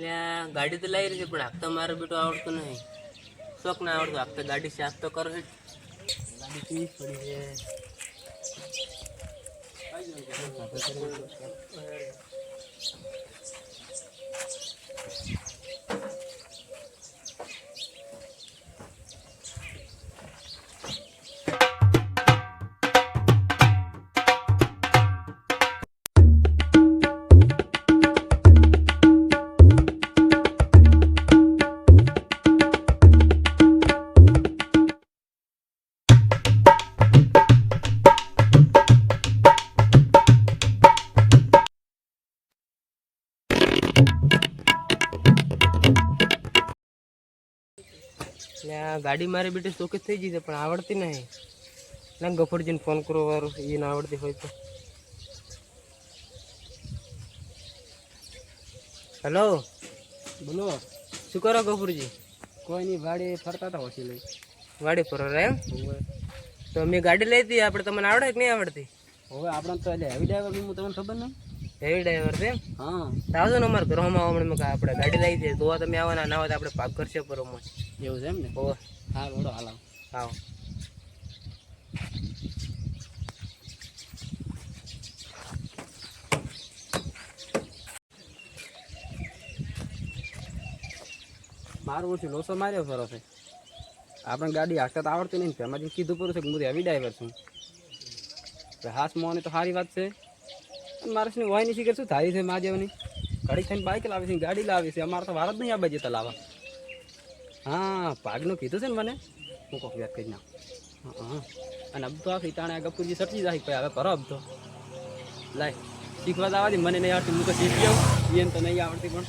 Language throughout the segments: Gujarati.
એટલે ગાડી તો લાવી રહી છે, પણ હાકતા મારો બેટો આવડતું નહીં. શોખ ના આવડતો, હાકતા ગાડી સાફ તો કરો છે ગાડી કેવી પડી છે? આ ગાડી મારી બેટી શોખી થઈ ગઈ છે પણ આવડતી નહીં. ના ગફુરજીને ફોન કરો વાર એ ના આવડતી હોય તો. હેલો બોલો. શું કરો ગફુરજી? કોઈ નહીં ભાડે ફરતા હતા ઓછી લઈ. વાડી ફરવા રહે એમ? તો મેં ગાડી લઈ હતી આપણે તમને આવડે કે નહીં આવડતી? હવે આપણે તો એટલે હેવી ડ્રાઈવર હું તમને ખબર નહીં? હેવી ડ્રાઈવર છે હા. તો આવજો ને અમારા ઘરમાં કે આપણે ગાડી લઈ દઈએ તો તમે આવવાના ના હોય તો આપણે પાક કરશે પરોમાં એવું છે એમ ને? ઓ હા બોલો હાલ આવો. આવો. મારું ઓછું લોસો માર્યો ફરો છે આપણે ગાડી હાંકતા તો આવડતી નહીં એમાં કીધું પૂરું છે કે હું હેવી ડ્રાઈવર છું. તો હાથ મોને તો સારી વાત છે. અને મારે શું હોય નહીં શીખર શું થાય છે મા જેવની ઘડી થઈને બાઇક લાવી છે ગાડી લાવી છે. અમારે તો વાર જ નહીં આ જતા લાવવા. હા, પાગનું કીધું છે ને મને. હું કોક વાત કરી ના હા અને અબ તો આ સીતાણે આ ગપુરજી સટકી જાય પછી હવે કરો અબ તો. લાય, શીખવા દે, મને નહીં આવડતી, હું તો શીખી આવું એને તો નહીં આવડતી પણ.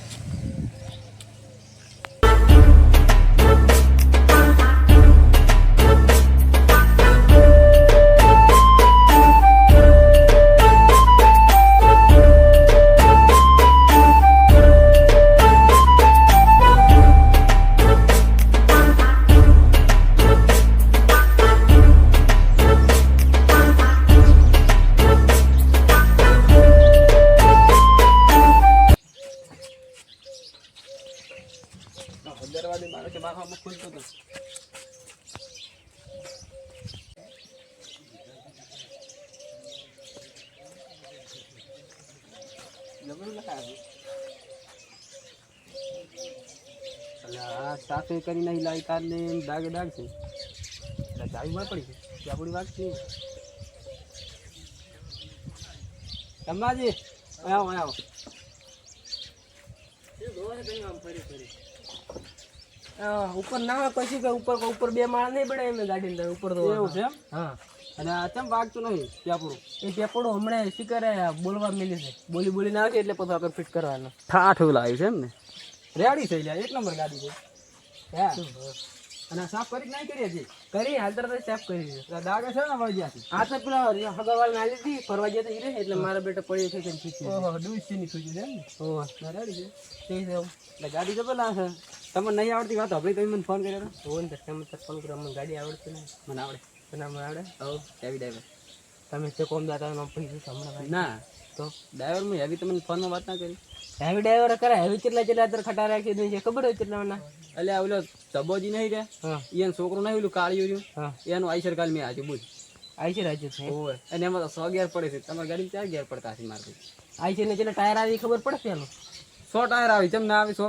સાફે કરી નહીં લાવી કાર ને એમ ડાગે ડાગ છે. એટલે ચાવી માં પડી છે ચાપડી વાત છે. અંબાજી આવો આવો. ઉપર ના પછી કે ઉપર ઉપર બે માળ નહીં બને એમ ગાડી અંદર ઉપર તો એવું છે હા. અને આ કેમ વાગતું નહીં ચાપડું એ પેપડો હમણાં શીખરે બોલવા મિલી છે. બોલી બોલી ના આવે એટલે પછી આગળ ફિટ કરવાનો. ઠાઠ એવું લાવ્યું છે એમ ને રેડી થઈ જાય એક નંબર ગાડી છે. અને સાફ કરી નહીં કરી હજી? કરી હાલ તરત સાફ કરી દીધું દાગે છે ને વળગ્યાથી આ તો પેલા હગાવાળ ના લીધી ફરવા ગયા તો રહે એટલે મારા બેટા પડી છે કે શીખી ઓહો ડૂસી ની ખુશી છે ને? ઓહ. ના રેડી છે. તે છે એટલે ગાડી તો પેલા છે. તમને નહીં આવડતી વાત? આપણે તમે મને ફોન કર્યો હતો ઓન તો તમે તો ફોન કરો મને ગાડી આવડતી નહીં. મને આવડે. મને આવડે? હો કેવી ડ્રાઈવર તમે છે કોમ દાતા નો પૈસા હમણાં ના. તો ડ્રાઈવર હું હેવી તમને ફોનમાં વાત ના કરી. હેવી ડ્રાઈવર કરે હેવી કેટલા કેટલા અત્યારે ખટા રાખી દે છે ખબર હોય કેટલા ના? એટલે ઓલો સબોજી નહીં રે? એનો છોકરું નહીં ઓલું કાળિયું રહ્યું. એનું આઈસર કાલ મેં આજે બુજ. આઈસર છે છે ઓય અને એમાં તો સો ગેર પડે છે. તમારી ગાડી ચાર ગેર પડતા હશે મારે આઈ છે ને કેટલા ટાયર આવી ખબર પડે પેલો? સો ટાયર આવી. ચમ ના આવી સો.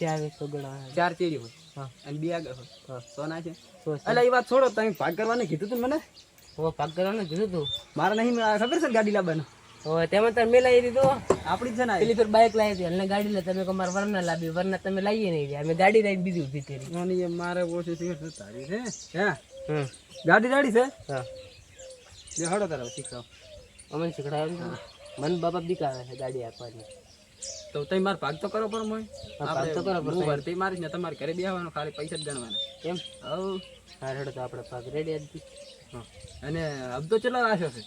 ચાર આવે. સગડા ચાર ચેરી હોય. હા. અને બે આગળ હોય. સો ના છે. એટલે એ વાત છોડો. તમે ભાગ કરવાનું કીધું તું મને? પાક કરવાનું કીધું તું? મારે નહીં ખબર છે ગાડી લાવવાનું? તેમાં તમે લાવી દીધો. આપણી જ છે ને. પેલી ફેર બાઇક લાવી હતી અને ગાડી લે તમે કમાર વરના લાવી વરના તમે લાવીએ નહીં. અમે ગાડી લાવી બીજી ઊભી કરી. અને એ મારે ઓછી સિગરેટ તો તારી છે હે? હમ. ગાડી રેડી છે? હા. જે હડો તારે શીખો અમને શીખડાવ મન બાપા બીકાવે છે ગાડી આપવાની. તો તમે મારે ભાગ તો કરો પણ મોય. ભાગ તો કરો, પણ ભરતી મારીશ ને તમારે ઘરે બેહવાનું ખાલી પૈસા જ ગણવાના. કેમ? હવ. હા રેડો તો આપણે ભાગ રેડી હતી હા. અને હબતો કેટલો રાખ્યો છે?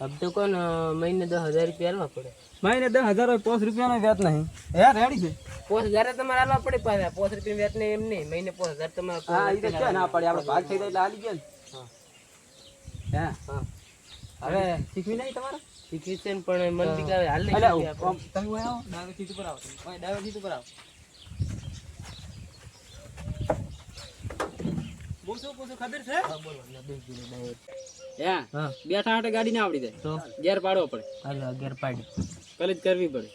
હબ तो कौन महीने दस हज़ार रुपया રૂપિયા पड़े મહિને દસ હજાર હોય પાંચ રૂપિયાનો વ્યાજ નહીં. હે રેડી છે? પોસ હજાર તમારે આલવા પડે પાછા. પોસ રૂપિયા વ્યાજ નહીં એમ નહીં. મહિને પોસ હજાર તમારે હા એ તો છે ના પડે આપણે ભાગ થઈ જાય એટલે હાલી ગયા ને. હે. હા? હવે શીખવી નહીં તમારે? શીખી છે પણ મન બીકાવે હાલ નહીં તમે આવો ડાબે સીટ ઉપર આવો. તમે. ઓય સીટ ઉપર આવો. હું પૂછું ખબર છે? હા બોલો ને બે કિલો ડાયર હે? હા. બેઠા હાટે ગાડી ના આવડી જાય. તો? ગેર પાડવો પડે. હાલો અગિયાર પાડી. કલેજ કરવી પડે.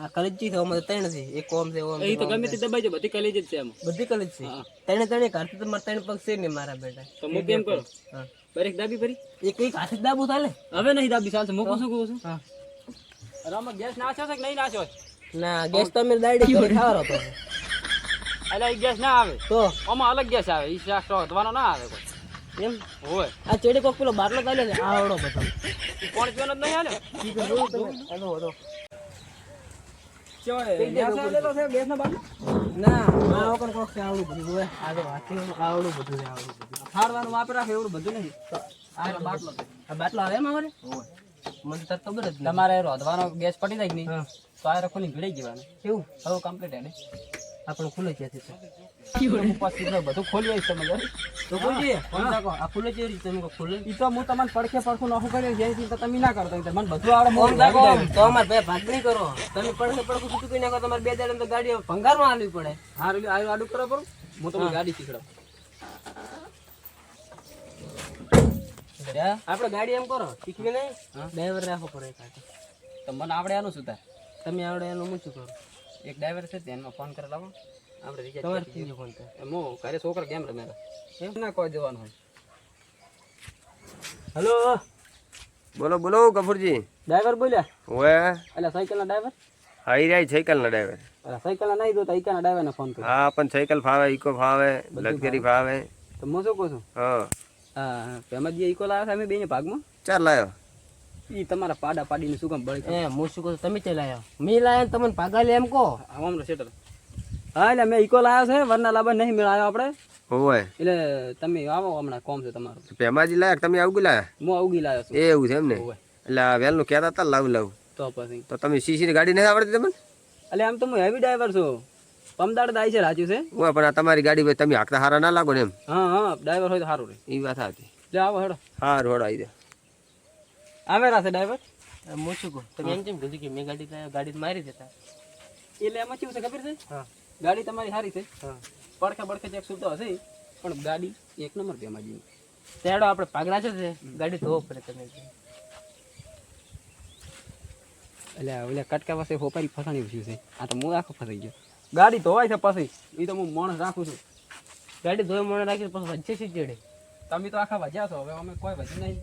આ કલેજી છે અમારે ત્રણ છે. એક ઓમ છે ઓમ એ તો ગમે તે દબાઈ જાય બધી કલેજ જ છે એમાં. બધી કલેજ છે? ત્રણે ત્રણે કાઢતી તો મારા ત્રણ પગ છે ને મારા બેટા. તો કરો. બરેક દાબી ફરી એક એક હાથે જ ચાલે? હવે નહીં દાબી ચાલશે. મૂકું શું કહું છું. હા. અરે આમાં ગેસ નાખ્યો છે કે નહીં નાખ્યો ના ગેસ તો અમે દાડી ખાવાનો હતો. એટલે એ ગેસ ના આવે. તો? આમાં અલગ ગેસ આવે. ઈ શાક વધવાનો ના આવે કોઈ. એમ? હોય. આ ચેડી કોક પેલો બાટલો ચાલે છે આવડો બધો. કોણ પીવાનો જ નહીં ના રાખે આવે નહીં. તમારે રોધવાનો ગેસ પટી જાય નહીં? તો આ રખોની ભીડાઈ જવાનું. કેવું? હવે કમ્પ્લીટ હેડે આપણે ખુલ્લે છે બધું ખોલી તમે તો ખુલજી આ ખુલ્લે છે તમે કહો ઈ તો હું તમને પડખે પડખું નોખું કર્યું જેથી તો તમે ના કરતો મને બધું આવડે ફોન રાખો. તો અમારે ભાઈ ભાગ નહીં કરો. તમે પડખે પડખું છૂટું કરી નાખો તમારે બે દાડે તો ગાડી ભંગારમાં આલવી પડે. હારું આયું આડું કરો હું તમને ગાડી શીખડાવું આપણે ગાડી એમ કરો શીખવી નહીં. ડ્રાઈવર રાખો પડે એક મને આવડે આનું સુધાર તમે આવડે એનું હું શું કરું? એક ડ્રાઈવર છે ધ્યાનમાં ફોન કરી લાવો. આપણે રિચાર્જ તમારે કરી ફોન તો મો એમ ઘરે છોકરા કેમ રમે એમ? ના કોઈ જવાનું હોય. હલો. બોલો બોલો કપૂરજી. ડ્રાઈવર બોલ્યા? ઓએ એટલે સાયકલના ડ્રાઈવર હાઈ રહ્યા સાયકલના ડ્રાઈવર અરે સાયકલના નહીં જોતા ઈકાના ડ્રાઈવરને ફોન કર્યો. હા પણ સાયકલ ફાવે ઈકો ફાવે લક્ઝરી ફાવે. તો હું શું કહું છું? હા. હા ફેમસ જે ઈકો લાવ્યા છે અમે બેને ભાગમાં? ચાર લાયો. ઈ તમારા પાડા પાડીને શું કામ બળી એ હું શું કહું તમે તે લાયા? મેં લાયા તમને પાગા લે એમ કહો. આમ સેટર હા એટલે મેં ઈકો લાવ્યો છે વરના લાબા નહીં મેળાયો આપણે. હોય એટલે તમે આવો હમણાં કોમ છે તમારું. પેમાજી લાયક તમે આવું લાયા? હું અવગી લાવ્યો છું. એવું છે એમ ને. એટલે આ વહેલું કહેતા હતા લાવ લાવ. તો પછી. તો તમે સીસી ની ગાડી નથી આવડતી તમને? એટલે આમ તો હું હેવી ડ્રાઈવર છું. પમદાડ દાય છે રાજુ છે? ઓય પણ આ તમારી ગાડી ભાઈ તમે હાકતા હારા ના લાગો ને એમ? હા હા ડ્રાઈવર હોય તો સારું રે. એ વાત હતી એટલે આવો હેડો. હા રોડ આવી દે આવેરા છે ડ્રાઈવર હું શું કહું? તમે એમ કેમ કીધું કે મેં ગાડી લાયા ગાડી મારી દેતા? એટલે એમાં કેવું છે ખબર છે? હા. ગાડી તમારી સારી છે. હા. પડખે પડખે ચેક સુધો હશે. પણ ગાડી એક નંબર પેમાં જેવી. તેડો આપણે પાગડા છે તે. ગાડી ધોવો પડે તમે. એટલે ઓલા કટકા પાસે હોપારી ફસાણી ઉઠ્યું છે. આ તો હું આખો ફસાઈ ગયો. ગાડી ધોવાય છે પછી. એ તો હું માણસ રાખું છું. ગાડી ધોઈ મને રાખી પછી વચ્ચે સી ચડે? તમે તો આખા વજ્યા છો. હવે અમે કોઈ વજ્યું નહીં.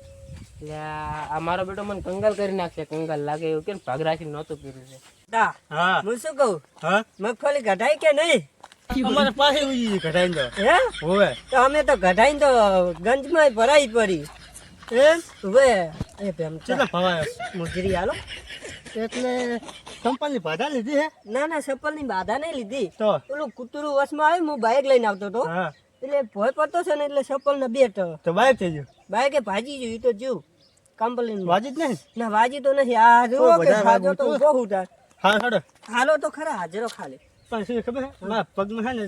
એટલે આ મારો બેટો મને કંગાલ કરી નાખશે કંગાલ લાગે એવું કે ભાગ રાખીને નહોતું પીરું છે. હા. હું શું કહું? હા? મગફળી કઢાઈ કે નહીં? અમારે પાસે ઉજી કઢાઈ દો હે? હોવે. તો અમે તો કઢાઈ તો ગંજમાં ભરાઈ પડી. એમ હવે. એ પેમ ચલો ભવાય મુજરી આલો એટલે સંપલની બાધા લીધી હે? ના ના સંપલની બાધા નહીં લીધી. તો? પેલું કૂતરું વસમાં આવ્યું હું બાઇક લઈને આવતો હતો. હા. એટલે ભોય પડતો છે ને એટલે સપલ ને બેટ તો બાઈક થઈ ગયું? બાઇકે ભાજી ગયું ઈ તો જીવ કંપની વાજી જ નહીં? ના વાજી તો નથી. આ જો કે બધા તો ઊભો હું હા હાડો હાલો તો ખરા હાજરો ખાલી. પણ શું ખબર મારા પગમાં છે ને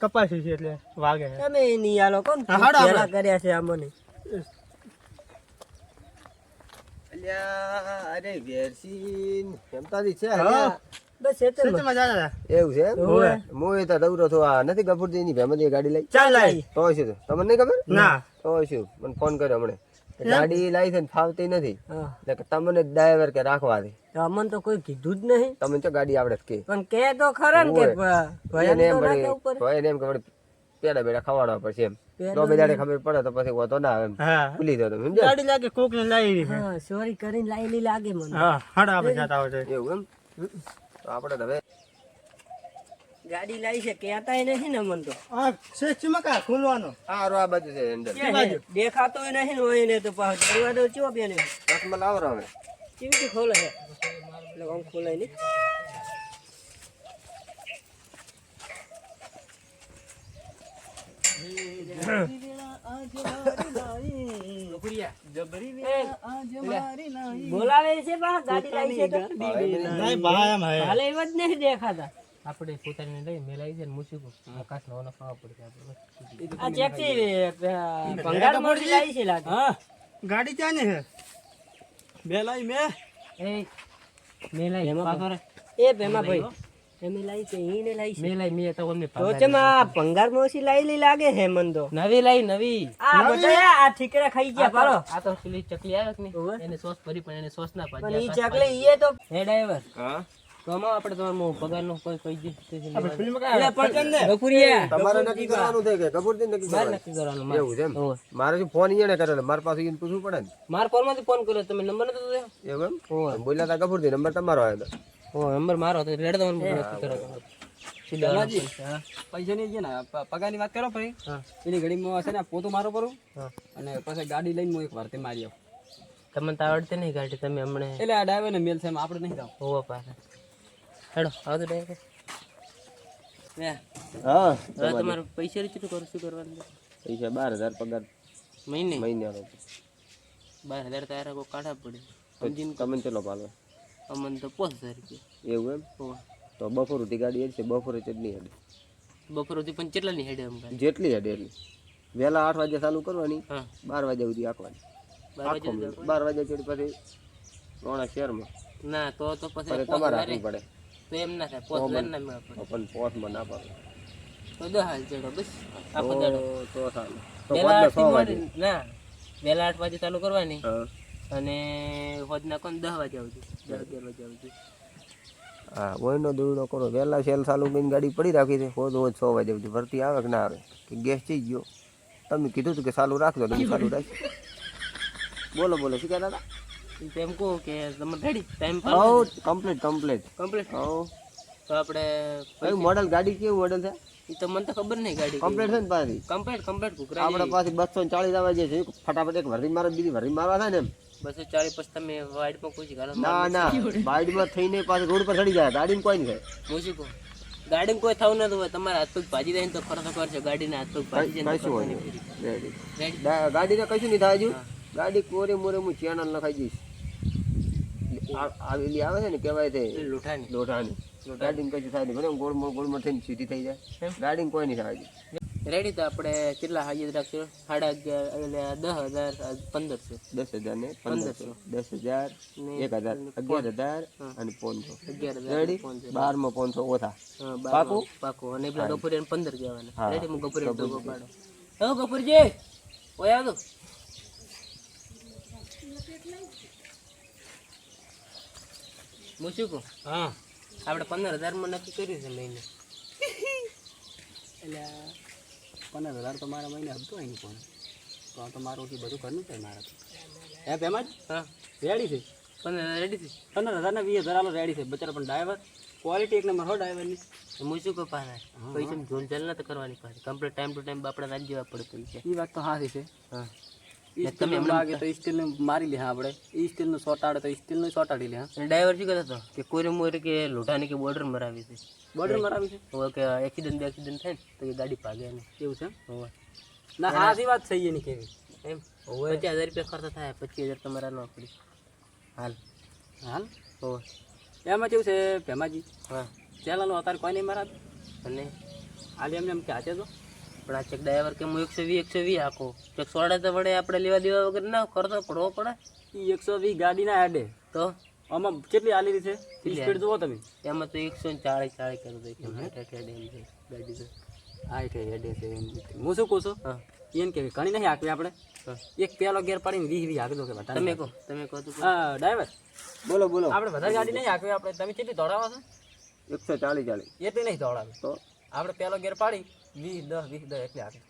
કપાસી છે એટલે વાગે તમે નહીં હાલો કોણ? હા, હાલો કર્યા છે આ મને. અલ્યા અરે વેરસીન હેમતાજી છે હા. બસ ખેતરમાં જતા એવું છે એમ? હું એ તો દৌરો છો. આ નથી ગફુરજી ની ફેમિલી ગાડી લઈ. ચાલ લાઈ તો શું તમને નહીં ખબર? ના. તો શું? મને ફોન કર્યો હમણે. ગાડી લાવી છે. ને ફાવતી નથી. એટલે તમને ડ્રાઈવર કે રાખવા દે અમને તો કોઈ કીધું જ નહીં. તમે તો ગાડી આવડે કે. પણ કે તો ખરા ને કે. એને એમ એને કે પેડા બેડા ખવાડવા પડશે એમ. તો બે દાડે ખબર પડે તો પછી વાતો ના આવે ભૂલી જાવ તમે ગાડી લાગે કોક ને લાવી હા સોરી કરીને લાયેલી લાગે મને. હા હાડો આપણે જતા હોય એવું એમ? તો આપણે તો હવે ગાડી લાવી છે કહેતાય નથી ને મન તો આ શેઠ ચમકા ખોલવાનો? સારું આ બાજુ છે અંદર. દેખાતો નથી ને હોય ને તો પાછો દરવાજો ચો બેને? હાથમાં લાવ ને હવે. કેવી રીતે ખોલે છે? એટલે આમ ખોલાય નહીં. બોલાવે છે બા ગાડી લાવી છે તો. ભાઈ એમ હે. હાલે એવા જ નહીં દેખાતા. આપણે પોતાની લઈ મેલાઈ છે ને મૂસીકું આકાશ નવો ખાવા પડશે આપણે. આ ચેકથી ભંગાર મોડી લાવી છે. લાગે. હા. ગાડી ક્યાં ને હે મે. લાવી મેં એ મેલાઈ પાછો રે. એ ભેમા ભાઈ તમે લાવી છે ઈને લાવી છે. મેં લાઈ મેં તો અમને તો છે માં ભંગાર મોસી લઈ લાગે હે મન તો. નવી લાઈ નવી. આ બધા આ ઠીકરા ખાઈ ગયા પાડો. આ તો પેલી ચકલી આવે કે. એને સોસ ભરી પણ એને સોસ ના પણ ઈ ચકલી ઈએ તો હે ડ્રાઈવર. હા. તો આપણે તમારો પગાર નો કોઈ કોઈ દિવસ એટલે પણ ગફુરિયા તમારે નક્કી કરવાનું છે કે કપૂરથી નક્કી મારે કરવાનું? નક્કી કરવાનું એવું છે એમ? મારે શું ફોન કરેલો મારે પાસે ઈને પૂછવું પડે ને? મારા ફોનમાંથી ફોન કર્યો તમે નંબર નતો દે એવું એમ? હોવે. બોલ્યા તા કપૂરથી નંબર તમારો આવ્યો હતો ઓ નંબર મારો હતો રેડ નક્કી કરો હા. પૈસા ની? ને પગારની વાત કરો પછી એની ઘડીમાં છે ને પોતું મારો કરું. અને પછી ગાડી લઈને હું એક વાર તે મારી આવું તમને તો આવડતી નહીં ગાડી તમે હમણાં એટલે આ ડ્રાઈવર ને મેલ છે આપણે નહીં જાવ હોવા પાછા. હેડો ડ્રાઈવર હા તમારે પૈસા શું કરું શું કરવાનું? પૈસા બાર હજાર પગાર. મહિને? મહિનાનો. બાર હજાર તારા કોઈ કાઢા પડે. તો તમે ચલો પાલવે અમને તો પાંચ હજાર રૂપિયા. એવું એમ? તો બપોર ઉઠી ગાડી હેડ છે બપોરે ચટણી હેડ. બપોર સુધી પણ કેટલા ની હેડે એમ જેટલી હેડ એટલી. વહેલા આઠ વાગે ચાલુ કરવાની બાર વાગ્યા સુધી આખવાની બાર વાગ્યા ચડી પછી રોણા શહેરમાં. ના તો તો પછી તમારે પડે. તો એમ ના થાય પાંચ ના મેળ પડે પણ પોસમાં ના પડે. તો દસ હાલ ચડો બસ. આખો દાડો. તો તો સારું. તો વહેલા પંદર આઠથી સો વાગે. મોડી- ના વહેલા આઠ વાગે ચાલુ કરવાની. અને હોજના કોણ? દસ વાગે આવજો. દસ અગિયાર વાગે આવજો. હા ઓયનો દોડો કરો. વહેલા સેલ ચાલુ કરીને ગાડી પડી રાખી છે. હોદ હોદ સો વાગે સુધી ભરતી આવે કે ના આવે? કે ગેસ ચી ગયો. તમે કીધું હતું કે ચાલુ રાખજો તમે ચાલુ રાખી બોલો બોલો. શું કહેતા હતા? એમ કહું કે તમે રેડી ટાઈમ પર હવ કમ્પ્લીટ કમ્પ્લીટ કમ્પ્લીટ હવ. તો આપણે કયું મોડલ ગાડી કેવું મોડલ છે? એ તો મને તો ખબર નહીં ગાડી કમ્પ્લીટ છે ને પાછી? કમ્પ્લીટ કમ્પ્લીટ કુકરા આપણે પાછી બસો ચાલીસ આવવા જે છે ફટાફટ એક વરી મારે બીજી વરી મારવા થાય ને એમ. બસો ચાલીસ પછી તમે વાઇડમાં કોઈ ગાલો ના ના. બાઇડમાં થઈને પાછી રોડ પર ચડી જાય. ગાડીમાં કોઈ નહીં થાય. હું શું કહું. ગાડીમાં કોઈ થવું નથી હોય. તમારે હાથ પગ ભાજી જાય તો ખરો કરશે ગાડીને હાથ પગ ભાજી જાય ગાડીને કશું નહીં. થાય હજુ? ગાડી કોરે મોરે હું ચેનલ લખાઈ જઈશ આ- આવેલી આવે છે ને કહેવાય છે લોઠાની લોઠાની ગાડીને કશું થાય નહીં ભલે ગોળ ગોળ થઈને સીધી થઈ જાય. ગાડીને કોઈ નહીં થાય રેડી તો આપણે કેટલા હાજર રાખશો? સાડા અગિયાર દસ હજાર પંદરસો દસ હજાર ને પંદરસો દસ હજાર એક હજાર અગિયાર હજાર અને પાંચસો. અગિયાર રેડી બારમાં પાંચસો ઓછા. પાકું બાર પાકું? અને પેલા પંદર કહેવાના. રેડી હું ગફુરિયા. પાડો. હવે ગફુરજી! ઓય આવજો હું શું કહું? હા. આપણે પંદર હજારમાં નક્કી કર્યું છે મહિને. એટલે પંદર હજાર તો મારા મહિને હબતો એની પણ તો આ તો મારું થી બધું કરવું છે મારે હે પેમાં હા જ? રેડી છે? પંદર હજાર રેડી છે? પંદર હજાર ને વીસ હજાર આલો રેડી છે. બચારા પણ ડ્રાઈવર ક્વોલિટી એક નંબર હો ડ્રાઈવરની તો હું શું કહું પાછા? પૈસા જોલ ચાલ નથી કરવાની પાસે કમ્પ્લીટ ટાઈમ ટુ ટાઈમ આપણે રાજ્ય જેવા પડે પૈસા એ વાત તો હાથી છે. હા. સ્ટીલનું લાગે તો સ્ટીલનું મારી લે હા આપણે. ઈ સ્ટીલનું શોર્ટ આડે તો સ્ટીલનું શોર્ટ આડી લે હા. અને ડ્રાઈવર શું કહેતો કે કોઈને મોરે કે લોઢાને કે બોર્ડર મરાવી છે. બોર્ડર મરાવી છે? હવે કે એક્સિડન્ટ બે એક્સિડન્ટ થાય ને તો એ ગાડી ભાગે ને એવું છે હોવે. ના હાસી વાત થઈ એની કેવી. એમ? પચાસ હજાર રૂપિયા ખર્ચ થાય પચીસ હજાર તમારા નો આપણી હાલ. હાલ? હોવે. એમાં કેવું છે ભેમાજી? હા. ચેનલનું અત્યારે કોઈ નહીં મરાવે અને? આલી એમને એમ કે હાચે તો? પણ આ ચેક ડ્રાઈવર કે હું એકસો વીસ એકસો વીસ આખો? ચેક સોડા તો વડે આપણે લેવા દેવા વગર ના કરતો પડવો પડે. એ એકસો વીસ ગાડીના હેડે. તો? આમાં કેટલી આલી છે? સ્પીડ જુઓ તમે. એમાં તો એકસો ને ચાળીસ ચાળીસ ગાડી તો. હેડે છે હું શું કહું છું? હા. એમ કે ઘણી નહીં હાંકવી આપણે. એક પેલો ગેર પાડીને વીસ વીસ હાંકી દો કે તમે કહો તમે કહો. હા ડ્રાઈવર. બોલો બોલો. આપણે વધારે ગાડી નહીં હાંકવી આપણે. તમે કેટલી દોડાવો છો? એકસો ચાલીસ ચાલીસ. એટલી નહીં દોડાવે. તો? આપણે પેલો ગેર પાડી. વીસ દસ વીસ દસ એટલે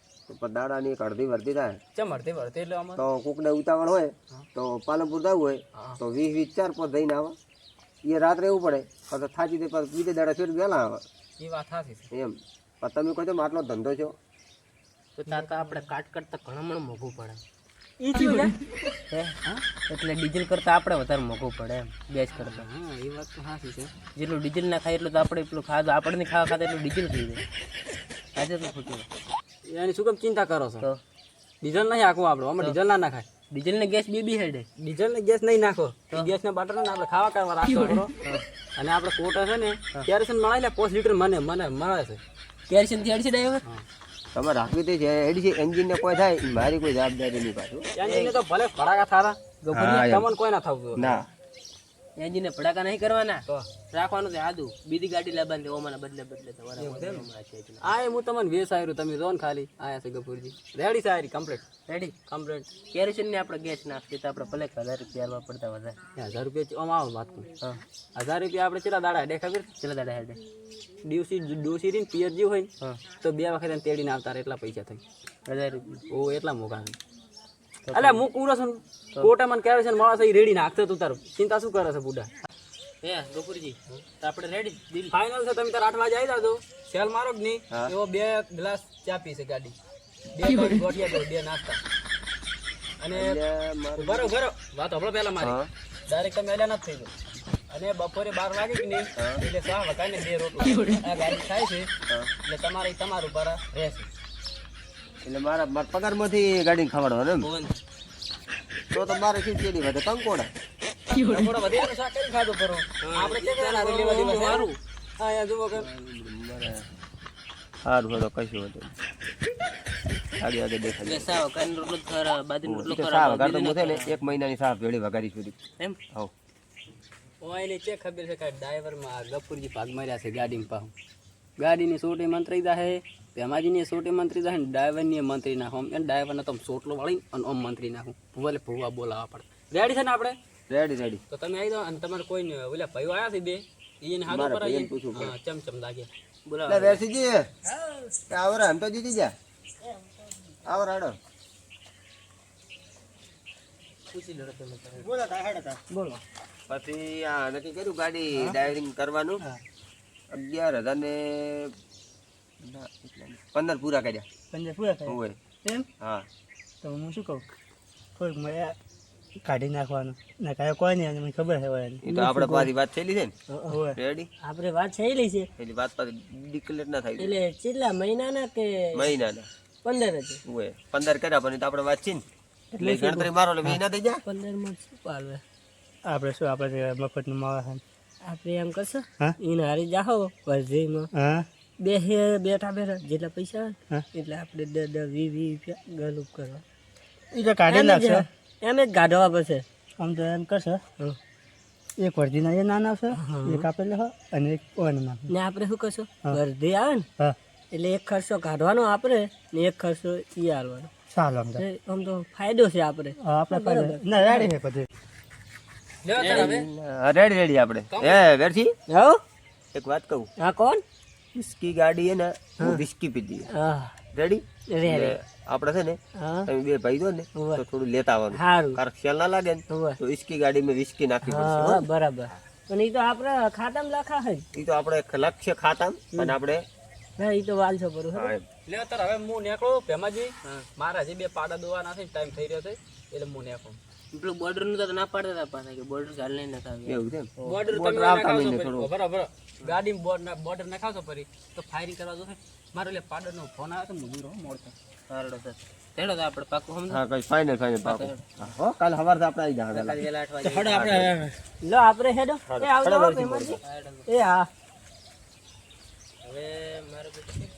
તો દાડાની એક અડધી વર્ધી થાય. ચમ અડધી વળતે એટલે આમાં? તો કોકને ઉતાવળ હોય તો પાલનપુર જવું હોય હા. તો વીસ વીસ ચાર પાંચ જઈને આવે. એ રાત્રે એવું પડે તો થાકી દે પછી બીજે દાડા ફેર વહેલા આવે. એ વાત સાચી એમ. પણ તમે કહો છો આટલો ધંધો છો. તો ત્યાં તો આપણે કાટ કરતા ઘણા મણ મોંઘું પડે. એટલે ડીઝલ કરતા આપણે વધારે મોંઘું પડે એમ ગેસ કરતા. હા એ વાત તો સાચી છે. જેટલું ડીઝલ ના ખાય એટલું તો આપણે એટલું ખાધું આપણને ખાવા ખાતા એટલું ડીઝલ થઈ જાય. આજે તો ખોટું એની શું કેમ ચિંતા કરો છો? ડીઝલ નહીં હાંકવું આપણે આમાં ડીઝલ ના નાખાય. ડીઝલ ને ગેસ બીબી બી હેડે. ડીઝલ ને ગેસ નહીં નાખો. ગેસ ને બાટર ને આપણે ખાવા કરવા રાખો અને આપણે કોટા છે ને કેરોસીન મળે એટલે પાંચ લીટર મને મને મળે છે. કેરોસીનથી અડશે ડ્રાઈવર તમે રાખવી તે છે એન્જિન ને કોઈ થાય મારી કોઈ જવાબદારી નહીં પાછું. એની તો ભલે ફડાકા થારા તમને કોઈ ના થવું ના. એન્જિન ભડાકા નહીં કરવાના? તો? રાખવાનું છે આદુ. બીજી ગાડી લાવવાની ઓમાના બદલે બદલે. આ હું તમને વેસ આવ્યું તમે જો ખાલી. આયા છે ગપુરજી રેડી સારી કમ્પ્લીટ રેડી કમ્પ્લીટ કેરોસીન ને આપણે ગેસ નાખીએ તો આપણે ભલે હજાર રૂપિયા આવવા પડતા વધારે. હજાર રૂપિયા આમ આવો વાત હજાર રૂપિયા આપણે ચેલા દાડા દે ખબર ચેલા દાડા હેડે? ડ્યુસી ડ્યુસી રીને પિયરજી હોય તો બે વખત તેડીને આવતા એટલા પૈસા થઈ હજાર રૂપિયા. ઓ એટલા મોઘા અલ્યા અલે હું કુરો છું કોટા મને કહેવાય છે ને માણસ અહીં રેડી નાખતો તું તારું. ચિંતા શું કરે છે બુડા? હે ગોપુરજી તો આપણે રેડી દિલ ફાઇનલ છે તમે તાર આઠ વાગે આવી જાજો સેલ મારો જ નહીં? એવો બે ગ્લાસ ચા પી છે ગાડી. બે ગોઠિયા દો બે નાસ્તા. અને ભરો ભરો વાત હબળો પહેલા મારી. ડાયરેક્ટ તમે એલા નથી થઈ ગયો અને બપોરે બાર વાગે કે નહીં એટલે સા વગાડીને બે રોટલો. આ ગાડી થાય છે એટલે તમારે તમારું પર રહેશે. એટલે મારા પગાર પગારમાંથી ગાડી ખવડાવવાનું એમ? ભુવન તો તો મારે ખીચડી વધે કંકોડા થોડો વધારે શાક કરી ખાધો પરો? આપણે કે કહેવાના લેવા દેવા? સારું. હા યા જુઓ કે. સારું હોય તો કશું હતું ગાડી આગળ દેખાય. સાવ કાન રોટલો ખરા બાજરીનો રોટલો ખરા સાવ વગાડતો તો છે ને એક મહિનાની સાફ ભેળી વગાડી સુધી એમ? હવ. ઓયને ચે ખબર છે કે ડ્રાઈવરમાં ગપુરજી ભાગ માર્યા છે ગાડીમાં ગાડી ગાડીની સોટી મંત્રી દાહે ભેમાજીની સોટી મંત્રી દાહે ને ડ્રાઈવરની મંત્રી નાખો. એમ ડ્રાઈવરને તો આમ સોટલો વાળી અને ઓમ મંત્રી નાખું. ભૂવાલે ભૂવા બોલાવવા પડે. રેડી છે ને આપણે? રેડી રેડી તો તમે આવી જાઓ અને તમારે કોઈ ને ઓલા ભાઈઓ આવ્યા છે બે? એને હાથ ઉપર ભાઈને પૂછું હા ચમચમ લાગે. બોલાવો. એટલે વેરસીજી આવો રે તો જીતી જા આવો રાડો પૂછી લો તમે. બોલો તાર હેડે તાર. બોલો. પછી આ નક્કી કર્યું ગાડી ડ્રાઇવિંગ કરવાનું? અગિયાર હજાર ને. પંદર પૂરા કર્યા. પંદર પૂરા કર્યા? હોય એમ? હા. તો હું શું કહું? થોડીક મને કાઢી નાખવાનું. ના કાંઈ કોઈ નહીં મને ખબર છે એ તો આપણે પાછી વાત થયેલી છે ને? હોય રેડી આપણે વાત થયેલી છે. એટલે વાત પાછી ડિક્લેર ના થાય. એટલે કેટલા મહિનાના કે મહિનાના. પંદર જ? હોય પંદર કર્યા પણ તો આપણે વાત છે ને. એટલે ગણતરી મારો એટલે મહિના થઈ જાય? પંદરમાં શું પાલવે આપણે શું આપણે મફતનું માવા આપણે એમ કરશો? એને હારી જાહો વર્ધીમાં હા? બે બેઠા બેઠા જેટલા પૈસા આવે એટલે આપણે દસ દસ વીસ વીસ રૂપિયા ગલુપ કરવા. એ તો કાઢી નાખશે. એમ જ ગાઢવા પછી આમ તો એમ કરશે. એક વર્ધીના એ નાના છે એક આપેલો હોય અને એક ઓન ને આપણે શું કરશું? વર્ધી આવે ને એટલે એક ખર્ચો કાઢવાનો આપણે ને એક ખર્ચો ઈ આલવાનો ચાલો આમ તો. આમ તો ફાયદો છે આપણે. આપણે ફાયદો. ના રેડી છે હા, રેડી રેડી આપણે. એ વેરથી હો એક વાત કહું. હા કોણ? વિસ્કી ગાડી ને હું વિસ્કી પીધી હા. રેડી આપણે છે ને તમે બે ભાઈ દો ને તો થોડું લેતા આવવાનું સારું કારણ કે ના લાગે ને. તો વિસ્કી ગાડીમાં વિસ્કી નાખી પડશે બરાબર. પણ એ તો આપણે ખાતામ લખા હે એ તો આપણે લક્ષ્ય ખાતામ અને આપણે હા એ તો વાલ છો હા, લે અત્યારે હવે હું નીકળું ભેમાજી. મારા હજી બે પાડા દોવાના છે ટાઈમ થઈ રહ્યો છે એટલે હું નીકળું. પેલું બોર્ડરનું તો ના પાડતા હતા પાછા કે બોર્ડર ચાલ નહીં નખાવે એવું છે બોર્ડર તમે નખાવશો ફરી. થોડું. બરાબર. ગાડી બોર્ડર નખાવશો ફરી તો ફાયરિંગ કરવા જોશે. મારો એટલે પાડર નો ફોન આવે તો મજૂરો મોડતો. સારડો સર તેડો તો આપણે પાકું સમજો? હા કઈ ફાઇનલ ફાઇનલ પાકું. હો કાલ સવાર આપણે આવી જા કાલે વહેલા આઠ વાગે. હડો આપણે લો આપણે હેડો. એ આવજો હો, એ હા. હવે મારે બેટું